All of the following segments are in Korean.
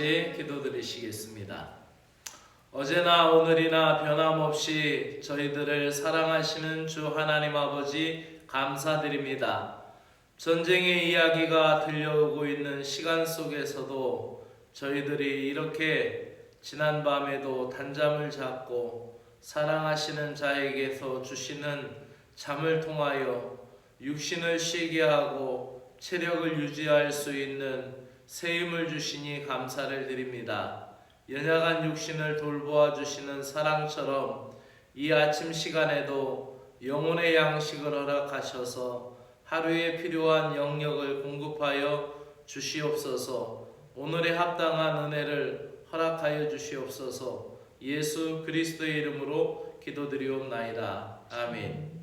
같이 기도드리시겠습니다. 어제나 오늘이나 변함없이 저희들을 사랑하시는 주 하나님 아버지 감사드립니다. 전쟁의 이야기가 들려오고 있는 시간 속에서도 저희들이 이렇게 지난 밤에도 단잠을 잡고 사랑하시는 자에게서 주시는 잠을 통하여 육신을 쉬게 하고 체력을 유지할 수 있는 새 힘을 주시니 감사를 드립니다. 연약한 육신을 돌보아 주시는 사랑처럼 이 아침 시간에도 영혼의 양식을 허락하셔서 하루에 필요한 영역을 공급하여 주시옵소서. 오늘의 합당한 은혜를 허락하여 주시옵소서. 예수 그리스도의 이름으로 기도드리옵나이다. 아멘.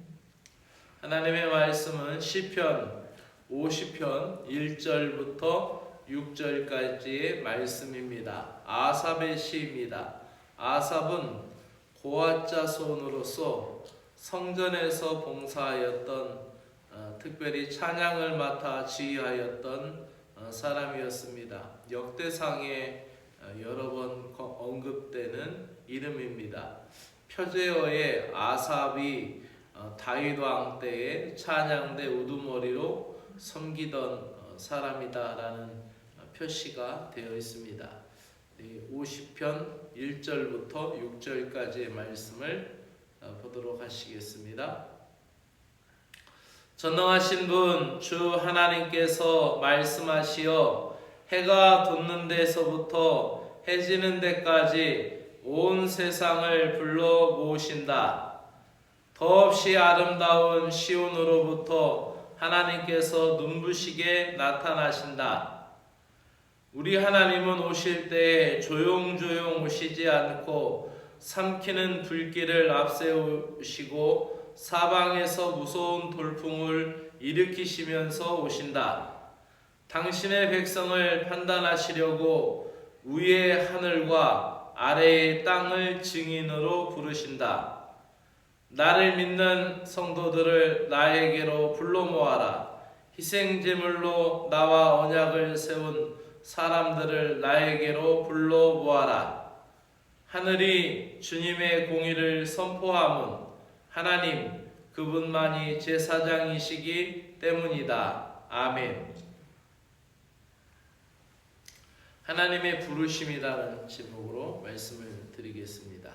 하나님의 말씀은 시편 50편 1절부터 6절까지의 말씀입니다. 아삽의 시입니다. 아삽은 고아자 손으로서 성전에서 봉사하였던 어, 특별히 찬양을 맡아 지휘하였던 어, 사람이었습니다. 역대상에 어, 여러 번 거- 언급되는 이름입니다. 표제어의 아삽이 어, 다윗 왕 때에 찬양대 우두머리로 섬기던 어, 사람이다라는 어, 표시가 되어 있습니다. 50편 1절부터 6절까지의 말씀을 어, 보도록 하시겠습니다. 전능하신 분 주 하나님께서 말씀하시어 해가 돋는 데서부터 해지는 데까지 온 세상을 불러 모으신다. 더없이 아름다운 시온으로부터 하나님께서 눈부시게 나타나신다. 우리 하나님은 오실 때에 조용조용 오시지 않고 삼키는 불길을 앞세우시고 사방에서 무서운 돌풍을 일으키시면서 오신다. 당신의 백성을 판단하시려고 위의 하늘과 아래의 땅을 증인으로 부르신다. 나를 믿는 성도들을 나에게로 불러 모아라. 희생제물로 나와 언약을 세운 사람들을 나에게로 불러 모아라. 하늘이 주님의 공의를 선포함은 하나님 그분만이 제사장이시기 때문이다. 아멘. 하나님의 부르심이라는 제목으로 말씀을 드리겠습니다.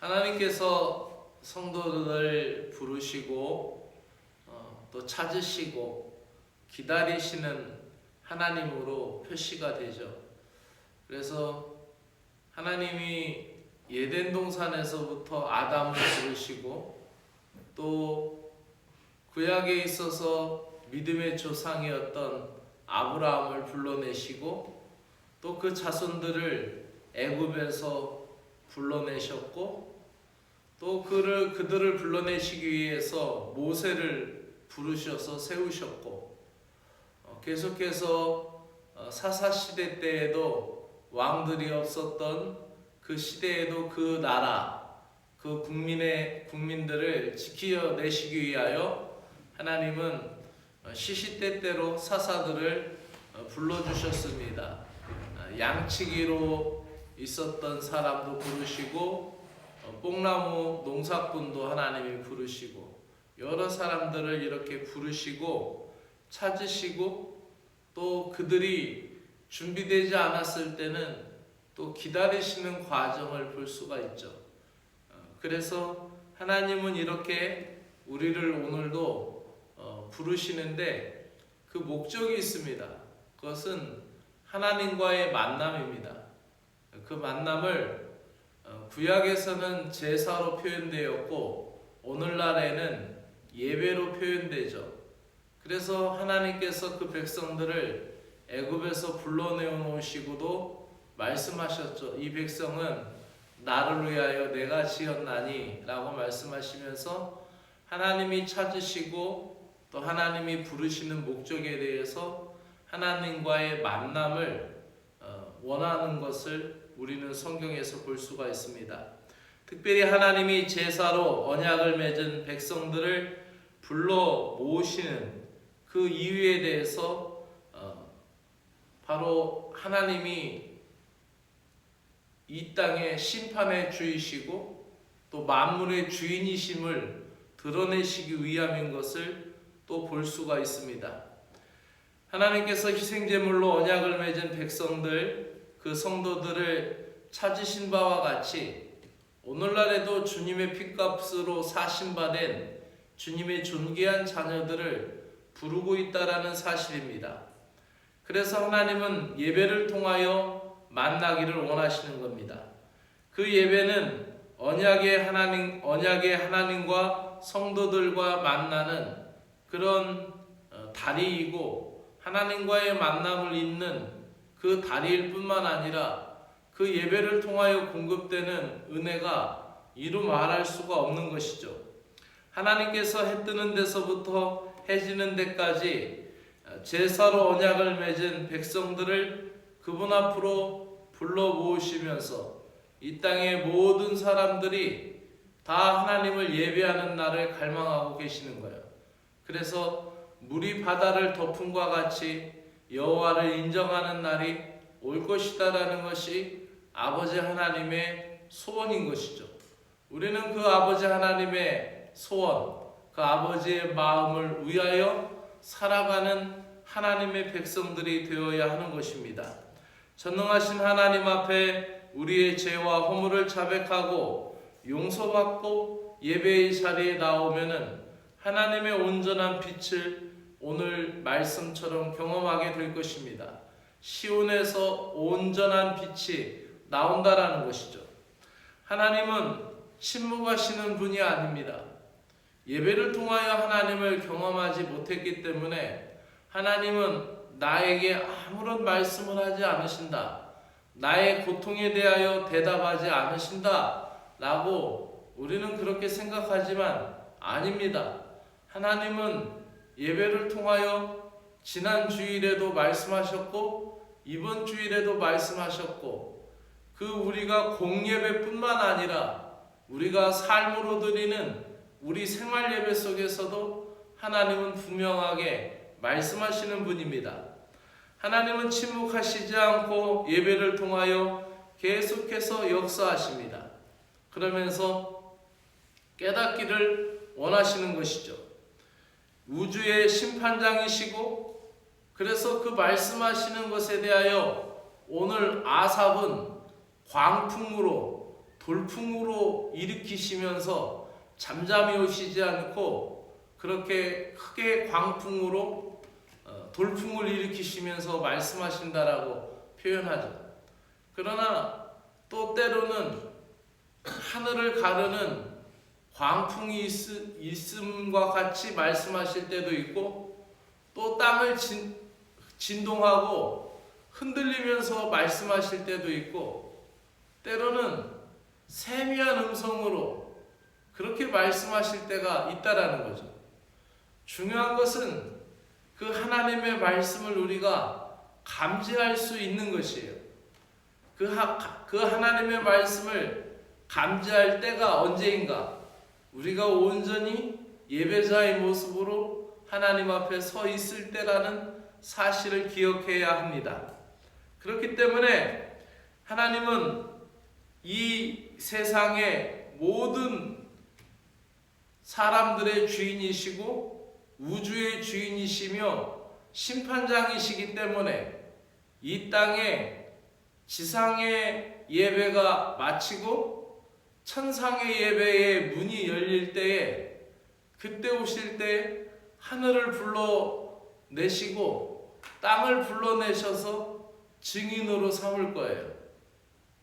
하나님께서 성도들을 부르시고 어, 또 찾으시고 기다리시는 하나님으로 표시가 되죠. 그래서 하나님이 예덴 동산에서부터 아담을 부르시고 또 구약에 있어서 믿음의 조상이었던 아브라함을 불러내시고 또 그 자손들을 애굽에서 불러내셨고 또 그를 그들을 불러내시기 위해서 모세를 부르셔서 세우셨고 어, 계속해서 어, 사사 시대 때에도 왕들이 없었던 그 시대에도 그 나라 그 국민의 국민들을 지키어내시기 위하여 하나님은 어, 시시때때로 사사들을 어, 불러주셨습니다. 어, 양치기로 있었던 사람도 부르시고 어, 뽕나무 농사꾼도 하나님이 부르시고 여러 사람들을 이렇게 부르시고 찾으시고 또 그들이 준비되지 않았을 때는 또 기다리시는 과정을 볼 수가 있죠. 어, 그래서 하나님은 이렇게 우리를 오늘도 어, 부르시는데 그 목적이 있습니다. 그것은 하나님과의 만남입니다. 그 만남을 어, 구약에서는 제사로 표현되었고 오늘날에는 예배로 표현되죠. 그래서 하나님께서 그 백성들을 애굽에서 불러내어 놓으시고도 말씀하셨죠. 이 백성은 나를 위하여 내가 지었나니라고 말씀하시면서 하나님이 찾으시고 또 하나님이 부르시는 목적에 대해서 하나님과의 만남을 어, 원하는 것을 우리는 성경에서 볼 수가 있습니다. 특별히 하나님이 제사로 언약을 맺은 백성들을 불러 모으시는 그 이유에 대해서 어, 바로 하나님이 이 땅의 심판의 주이시고 또 만물의 주인이심을 드러내시기 위함인 것을 또 볼 수가 있습니다. 하나님께서 희생제물로 언약을 맺은 백성들, 그 성도들을 찾으신 바와 같이 오늘날에도 주님의 핏값으로 사신받은 주님의 존귀한 자녀들을 부르고 있다라는 사실입니다. 그래서 하나님은 예배를 통하여 만나기를 원하시는 겁니다. 그 예배는 언약의 하나님 언약의 하나님과 성도들과 만나는 그런 어, 다리이고 하나님과의 만남을 잇는 그 다리일 뿐만 아니라 그 예배를 통하여 공급되는 은혜가 이루 말할 수가 없는 것이죠. 하나님께서 해 뜨는 데서부터 해 지는 데까지 제사로 언약을 맺은 백성들을 그분 앞으로 불러 모으시면서 이 땅의 모든 사람들이 다 하나님을 예배하는 날을 갈망하고 계시는 거예요. 그래서 물이 바다를 덮음과 같이 여호와를 인정하는 날이 올 것이다라는 것이 아버지 하나님의 소원인 것이죠. 우리는 그 아버지 하나님의 소원, 그 아버지의 마음을 위하여 살아가는 하나님의 백성들이 되어야 하는 것입니다. 전능하신 하나님 앞에 우리의 죄와 허물을 자백하고 용서받고 예배의 자리에 나오면은 하나님의 온전한 빛을 오늘 말씀처럼 경험하게 될 것입니다. 시온에서 온전한 빛이 나온다라는 것이죠. 하나님은 침묵하시는 분이 아닙니다. 예배를 통하여 하나님을 경험하지 못했기 때문에 하나님은 나에게 아무런 말씀을 하지 않으신다. 나의 고통에 대하여 대답하지 않으신다. 라고 우리는 그렇게 생각하지만 아닙니다. 하나님은 예배를 통하여 지난 주일에도 말씀하셨고 이번 주일에도 말씀하셨고 그 우리가 공예배뿐만 아니라 우리가 삶으로 드리는 우리 생활 예배 속에서도 하나님은 분명하게 말씀하시는 분입니다. 하나님은 침묵하시지 않고 예배를 통하여 계속해서 역사하십니다. 그러면서 깨닫기를 원하시는 것이죠. 우주의 심판장이시고 그래서 그 말씀하시는 것에 대하여 오늘 아삽은 광풍으로 돌풍으로 일으키시면서 잠잠히 오시지 않고 그렇게 크게 광풍으로 어, 돌풍을 일으키시면서 말씀하신다라고 표현하죠. 그러나 또 때로는 하늘을 가르는 광풍이 있, 음과 같이 말씀하실 때도 있고 또 땅을 진, 진동하고 흔들리면서 말씀하실 때도 있고 때로는 세미한 음성으로 그렇게 말씀하실 때가 있다라는 거죠. 중요한 것은 그 하나님의 말씀을 우리가 감지할 수 있는 것이에요. 그, 하, 그 하나님의 말씀을 감지할 때가 언제인가? 우리가 온전히 예배자의 모습으로 하나님 앞에 서 있을 때라는 사실을 기억해야 합니다. 그렇기 때문에 하나님은 이 세상의 모든 사람들의 주인이시고 우주의 주인이시며 심판장이시기 때문에 이 땅에 지상의 예배가 마치고 천상의 예배의 문이 열릴 때에 그때 오실 때 하늘을 불러 내시고 땅을 불러내셔서 증인으로 삼을 거예요.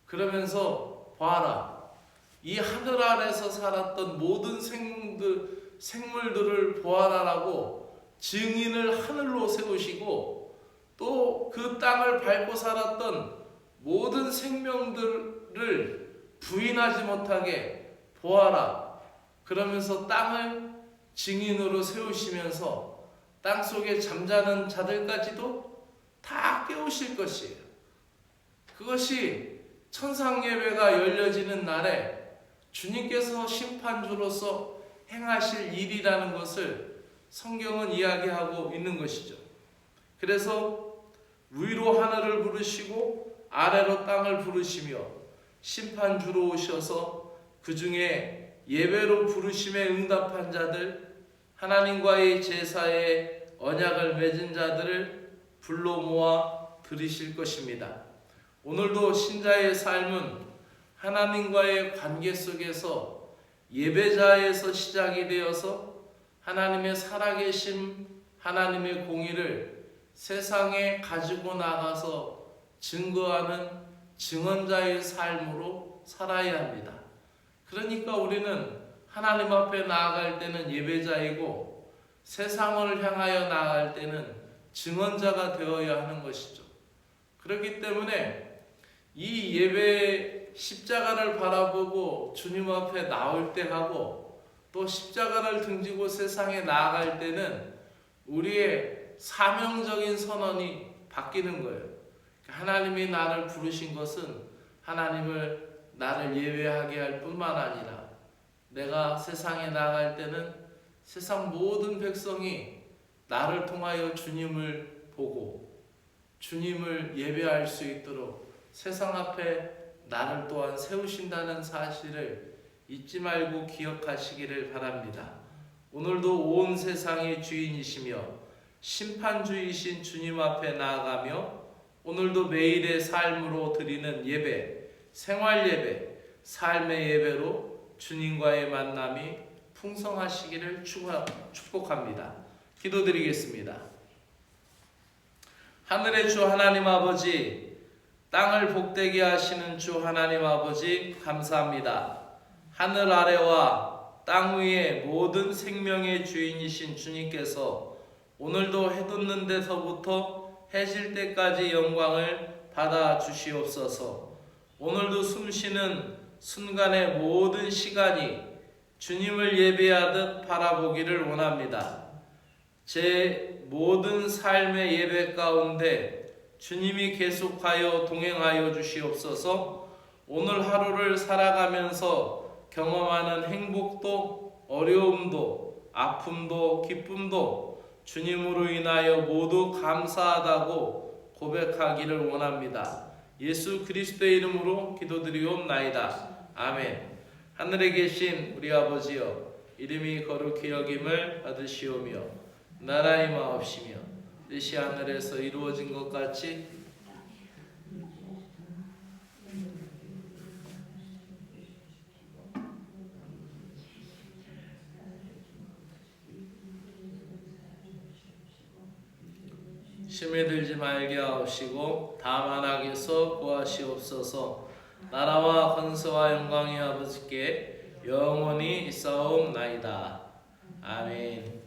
그러면서 봐라. 이 하늘 아래서 살았던 모든 생들, 생물들을 보아라라고 증인을 하늘로 세우시고 또 그 땅을 밟고 살았던 모든 생명들을 부인하지 못하게 보아라. 그러면서 땅을 증인으로 세우시면서 땅 속에 잠자는 자들까지도 다 깨우실 것이에요. 그것이 천상 예배가 열려지는 날에 주님께서 심판주로서 행하실 일이라는 것을 성경은 이야기하고 있는 것이죠. 그래서 위로 하늘을 부르시고 아래로 땅을 부르시며 심판주로 오셔서 그 중에 예배로 부르심에 응답한 자들 하나님과의 제사에 언약을 맺은 자들을 불러 모아 들이실 것입니다. 오늘도 신자의 삶은 하나님과의 관계 속에서 예배자에서 시작이 되어서 하나님의 살아계심, 하나님의 공의를 세상에 가지고 나가서 증거하는 증언자의 삶으로 살아야 합니다. 그러니까 우리는 하나님 앞에 나아갈 때는 예배자이고 세상을 향하여 나아갈 때는 증언자가 되어야 하는 것이죠. 그렇기 때문에 이 예배 십자가를 바라보고 주님 앞에 나올 때 하고 또 십자가를 등지고 세상에 나아갈 때는 우리의 사명적인 선언이 바뀌는 거예요. 하나님이 나를 부르신 것은 하나님을 나를 예배하게 할 뿐만 아니라 내가 세상에 나갈 때는 세상 모든 백성이 나를 통하여 주님을 보고 주님을 예배할 수 있도록 세상 앞에 나를 또한 세우신다는 사실을 잊지 말고 기억하시기를 바랍니다. 오늘도 온 세상의 주인이시며 심판주이신 주님 앞에 나아가며 오늘도 매일의 삶으로 드리는 예배, 생활 예배, 삶의 예배로 주님과의 만남이 풍성하시기를 축복합니다. 기도드리겠습니다. 하늘의 주 하나님 아버지, 땅을 복되게 하시는 주 하나님 아버지 감사합니다. 하늘 아래와 땅 위의 모든 생명의 주인이신 주님께서 오늘도 해돋는 데서부터 해질 때까지 영광을 받아 주시옵소서. 오늘도 숨쉬는 순간의 모든 시간이 주님을 예배하듯 바라보기를 원합니다. 제 모든 삶의 예배 가운데 주님이 계속하여 동행하여 주시옵소서. 오늘 하루를 살아가면서 경험하는 행복도 어려움도 아픔도 기쁨도 주님으로 인하여 모두 감사하다고 고백하기를 원합니다. 예수 그리스도의 이름으로 기도드리옵나이다. 아멘. 하늘에 계신 우리 아버지여 이름이 거룩히 여김을 받으시오며 나라의 마옵시며 뜻이 하늘에서 이루어진 것 같이 심에 들지 말게 하옵시고 다만 악에서 구하시옵소서. 나라와 권세와 영광이 아버지께 영원히 있사옵나이다. 아멘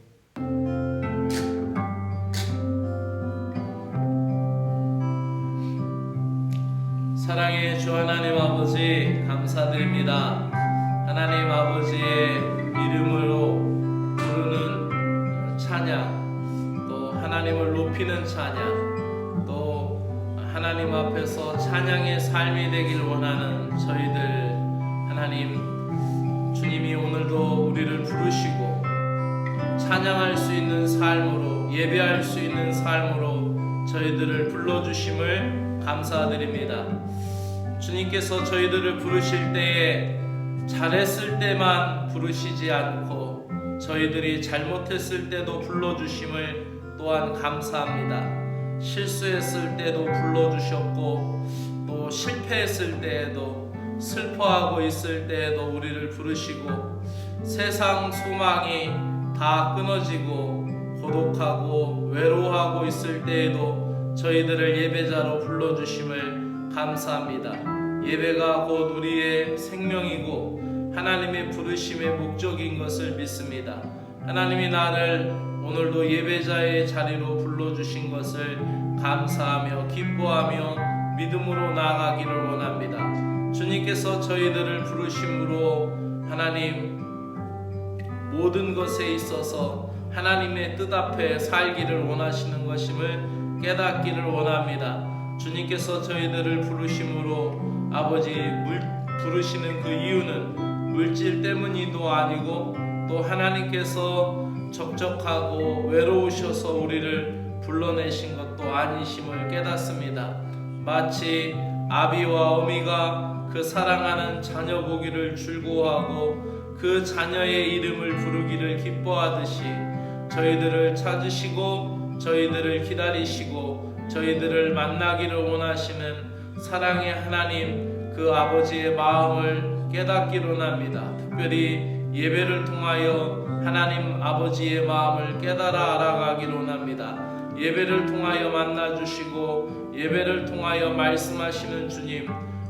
사랑의 주 하나님 아버지 감사드립니다. 하나님 아버지의 이름으로 부르는 찬양, 또 하나님을 높이는 찬양, 또 하나님 앞에서 찬양의 삶이 되길 원하는 저희들 하나님 주님이 오늘도 우리를 부르시고 찬양할 수 있는 삶으로 예배할 수 있는 삶으로 저희들을 불러주심을 감사드립니다. 주님께서 저희들을 부르실 때에 잘했을 때만 부르시지 않고 저희들이 잘못했을 때도 불러주심을 또한 감사합니다. 실수했을 때도 불러주셨고 또 실패했을 때에도 슬퍼하고 있을 때에도 우리를 부르시고 세상 소망이 다 끊어지고 고독하고 외로워하고 있을 때에도 저희들을 예배자로 불러주심을 감사합니다. 예배가 곧 우리의 생명이고 하나님의 부르심의 목적인 것을 믿습니다. 하나님이 나를 오늘도 예배자의 자리로 불러주신 것을 감사하며 기뻐하며 믿음으로 나아가기를 원합니다. 주님께서 저희들을 부르심으로 하나님 모든 것에 있어서 하나님의 뜻 앞에 살기를 원하시는 것임을 깨닫기를 원합니다. 주님께서 저희들을 부르심으로 아버지 물, 부르시는 그 이유는 물질 때문이도 아니고 또 하나님께서 적적하고 외로우셔서 우리를 불러내신 것도 아니심을 깨닫습니다. 마치 아비와 어미가 그 사랑하는 자녀 보기를 즐거워하고 그 자녀의 이름을 부르기를 기뻐하듯이 저희들을 찾으시고 저희들을 기다리시고 저희들을 만나기를 원하시는 사랑의 하나님 그 아버지의 마음을 깨닫기로 합니다. 특별히 예배를 통하여 하나님 아버지의 마음을 깨달아 알아가기로 합니다. 예배를 통하여 만나 주시고 예배를 통하여 말씀하시는 주님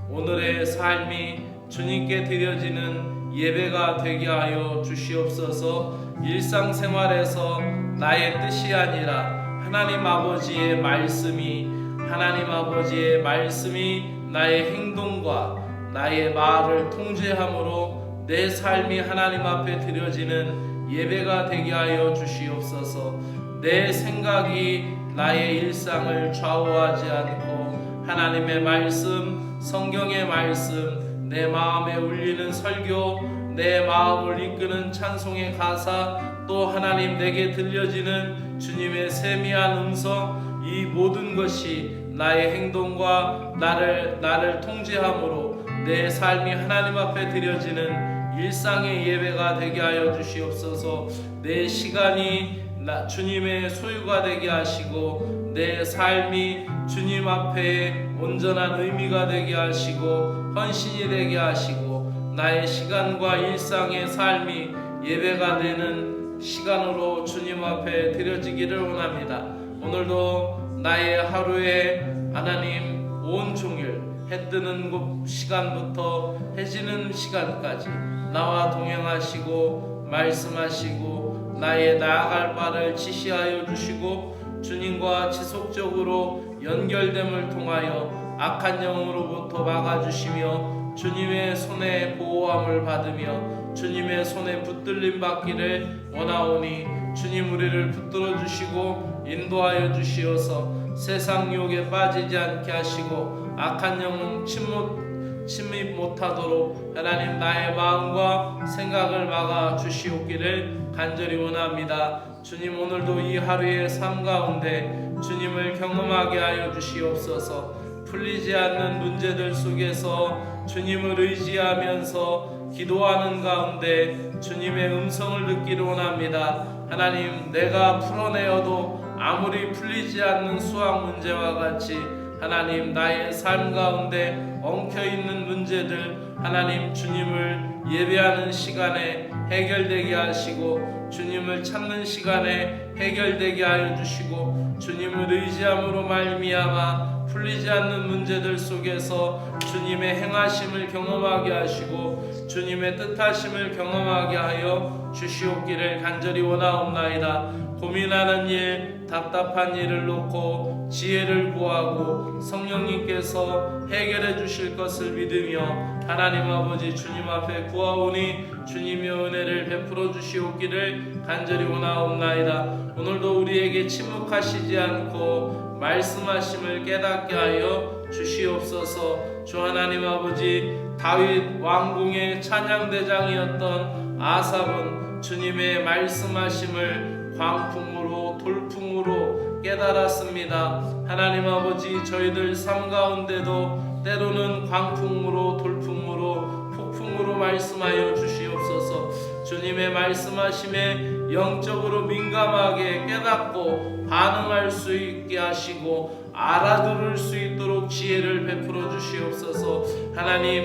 오늘의 삶이 주님께 드려지는 예배가 되게 하여 주시옵소서 일상생활에서 나의 뜻이 아니라 하나님 아버지의 말씀이 하나님 아버지의 말씀이 나의 행동과 나의 말을 통제함으로 내 삶이 하나님 앞에 드려지는 예배가 되게 하여 주시옵소서. 내 생각이 나의 일상을 좌우하지 않고 하나님의 말씀, 성경의 말씀, 내 마음에 울리는 설교, 내 마음을 이끄는 찬송의 가사, 또 하나님 내게 들려지는 주님의 세미한 음성, 이 모든 것이 나의 행동과 나를 나를 통제함으로 내 삶이 하나님 앞에 드려지는 일상의 예배가 되게 하여 주시옵소서. 내 시간이 나 주님의 소유가 되게 하시고 내 삶이 주님 앞에 온전한 의미가 되게 하시고 헌신이 되게 하시고 나의 시간과 일상의 삶이 예배가 되는 시간으로 주님 앞에 드려지기를 원합니다. 오늘도 나의 하루에 하나님 온 종일 해 뜨는 곳 시간부터 해 지는 시간까지 나와 동행하시고 말씀하시고 나의 나아갈 바를 지시하여 주시고 주님과 지속적으로 연결됨을 통하여 악한 영으로부터 막아주시며 주님의 손에 보호함을 받으며 주님의 손에 붙들림 받기를 원하오니 주님 우리를 붙들어 주시고 인도하여 주시어서 세상 유혹에 빠지지 않게 하시고 악한 영은 침못 침입 못하도록 하나님 나의 마음과 생각을 막아 주시옵기를 간절히 원합니다. 주님 오늘도 이 하루의 삶 가운데 주님을 경험하게 하여 주시옵소서. 풀리지 않는 문제들 속에서 주님을 의지하면서 기도하는 가운데 주님의 음성을 듣기를 원합니다. 하나님 내가 풀어내어도 아무리 풀리지 않는 수학 문제와 같이 하나님 나의 삶 가운데 엉켜 있는 문제들 하나님 주님을 예배하는 시간에 해결되게 하시고 주님을 찾는 시간에 해결되게 하여 주시고 주님을 의지함으로 말미암아 풀리지 않는 문제들 속에서 주님의 행하심을 경험하게 하시고 주님의 뜻하심을 경험하게 하여 주시옵기를 간절히 원하옵나이다. 고민하는 일, 답답한 일을 놓고 지혜를 구하고 성령님께서 해결해 주실 것을 믿으며 하나님 아버지 주님 앞에 구하오니 주님의 은혜를 베풀어 주시옵기를 간절히 원하옵나이다. 오늘도 우리에게 침묵하시지 않고 말씀하심을 깨닫게 하여 주시옵소서. 주 하나님 아버지 다윗 왕궁의 찬양대장이었던 아삽은 주님의 말씀하심을 광풍으로 돌풍으로 깨달았습니다. 하나님 아버지 저희들 삶 가운데도 때로는 광풍으로 돌풍으로 폭풍으로 말씀하여 주시옵소서. 주님의 말씀하심에 영적으로 민감하게 깨닫고 반응할 수 있게 하시고 알아들을 수 있도록 지혜를 베풀어 주시옵소서. 하나님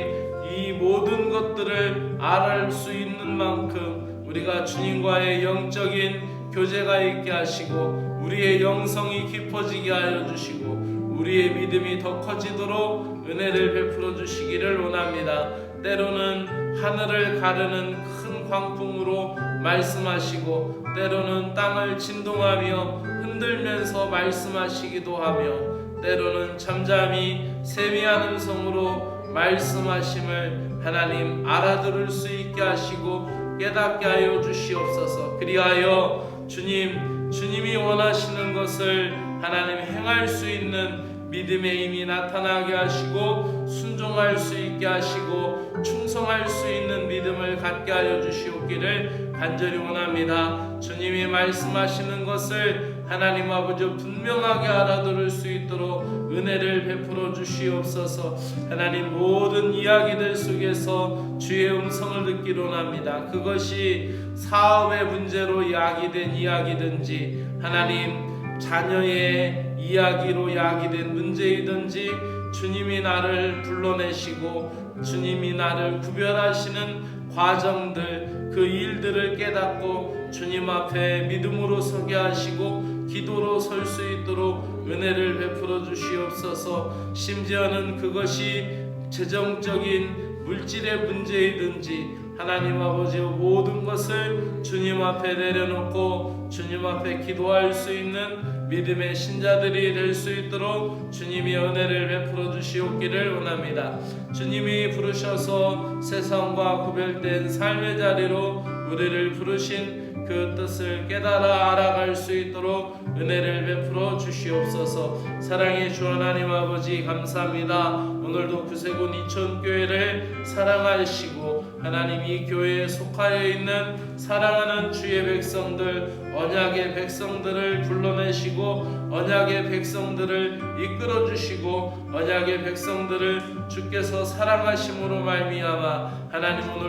이 모든 것들을 알을 수 있는 만큼 우리가 주님과의 영적인 교제가 있게 하시고 우리의 영성이 깊어지게 하여 주시고 우리의 믿음이 더 커지도록 은혜를 베풀어 주시기를 원합니다. 때로는 하늘을 가르는 큰 광풍으로 말씀하시고 때로는 땅을 진동하며 흔들면서 말씀하시기도 하며 때로는 잠잠히 세미한 음성으로 말씀하심을 하나님 알아들을 수 있게 하시고 깨닫게 하여 주시옵소서. 그리하여 주님, 주님이 원하시는 것을 하나님 행할 수 있는 믿음의 힘이 나타나게 하시고 순종할 수 있게 하시고 충성할 수 있는 믿음을 갖게 하여 주시옵기를 간절히 원합니다. 주님이 말씀하시는 것을 하나님 아버지 분명하게 알아들을 수 있도록 은혜를 베풀어 주시옵소서 하나님 모든 이야기들 속에서 주의 음성을 듣기로 합니다 그것이 사업의 문제로 야기된 이야기든지 하나님 자녀의 이야기로 야기된 문제이든지 주님이 나를 불러내시고 주님이 나를 구별하시는 과정들 그 일들을 깨닫고 주님 앞에 믿음으로 서게 하시고 기도로 설 수 있도록 은혜를 베풀어 주시옵소서. 심지어는 그것이 재정적인 물질의 문제이든지 하나님 아버지 모든 것을 주님 앞에 내려놓고 주님 앞에 기도할 수 있는 믿음의 신자들이 될 수 있도록 주님이 은혜를 베풀어 주시옵기를 원합니다. 주님이 부르셔서 세상과 구별된 삶의 자리로 우리를 부르신 그 뜻을 깨달아 알아갈 수 있도록 은혜를 베풀어 주시옵소서. 사랑의 주 하나님 아버지 감사합니다. 오늘도 구세군 이천교회를 사랑하시고 하나님 이 교회에 속하여 있는 사랑하는 주의 백성들 언약의 백성들을 불러내시고 언약의 백성들을 이끌어 주시고 언약의 백성들을 주께서 사랑하심으로 말미암아 하나님 오늘